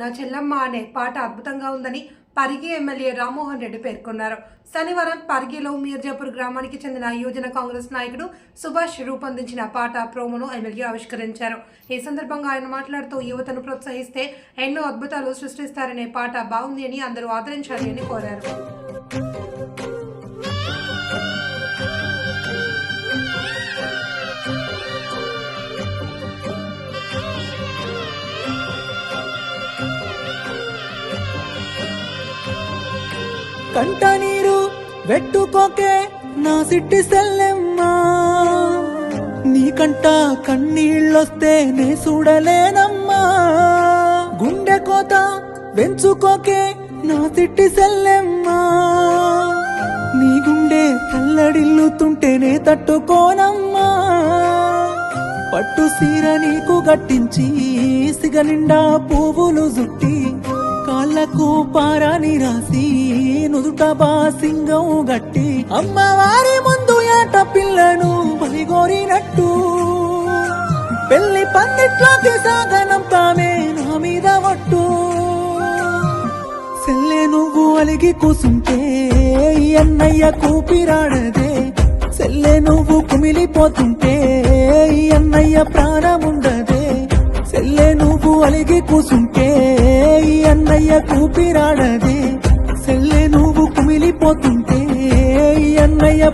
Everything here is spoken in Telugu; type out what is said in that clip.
నా చెల్లమ్మ అనే పాట అద్భుతంగా ఉందని పరిగి ఎమ్మెల్యే రామ్మోహన్ రెడ్డి పేర్కొన్నారు. శనివారం పరిగిలో మీర్జాపూర్ గ్రామానికి చెందిన యువజన కాంగ్రెస్ నాయకుడు సుభాష్ రూపొందించిన పాట ప్రోమోను ఎమ్మెల్యే ఆవిష్కరించారు. ఈ సందర్భంగా ఆయన మాట్లాడుతూ యువతను ప్రోత్సహిస్తే ఎన్నో అద్భుతాలు సృష్టిస్తారనే పాట బాగుంది అని అందరూ ఆదరించాలి అని కోరారు. కంట నీరు వెట్టుకోకే నా సిట్టి సెల్లెమ్మా. నీకంట కన్నీళ్ళొస్తే నే చూడలేనమ్మా. గుండె కోత వెంచుకోకే నా సిట్టి సెల్లెమ్మా. నీ గుండె తల్లడిల్లుతుంటేనే తట్టుకోనమ్మా. పట్టు సీర నీకు గట్టించి సిగ నిండా పువ్వులు జుట్టి కాళ్ళకు పారాని రాసి నుదుట బాసింగం గట్టి అమ్మవారి ముందు ఆట పిల్లను బలిగోరినట్టు. పెళ్ళి పందిట్లోకి సాగనం తామే నా మీద ఒట్టు. సెల్లె నువ్వు అలిగి కూసుంటే ఈ అన్నయ్య కూపిరాడదే. సెల్లె నువ్వు కుమిలిపోతుంటే ఈ అన్నయ్య ప్రాణముండదే. సెల్లె నువ్వు అలిగి కూసుంటే ఈ అన్నయ్య కూపిరాడదే. పోతుంటే అన్నయ్య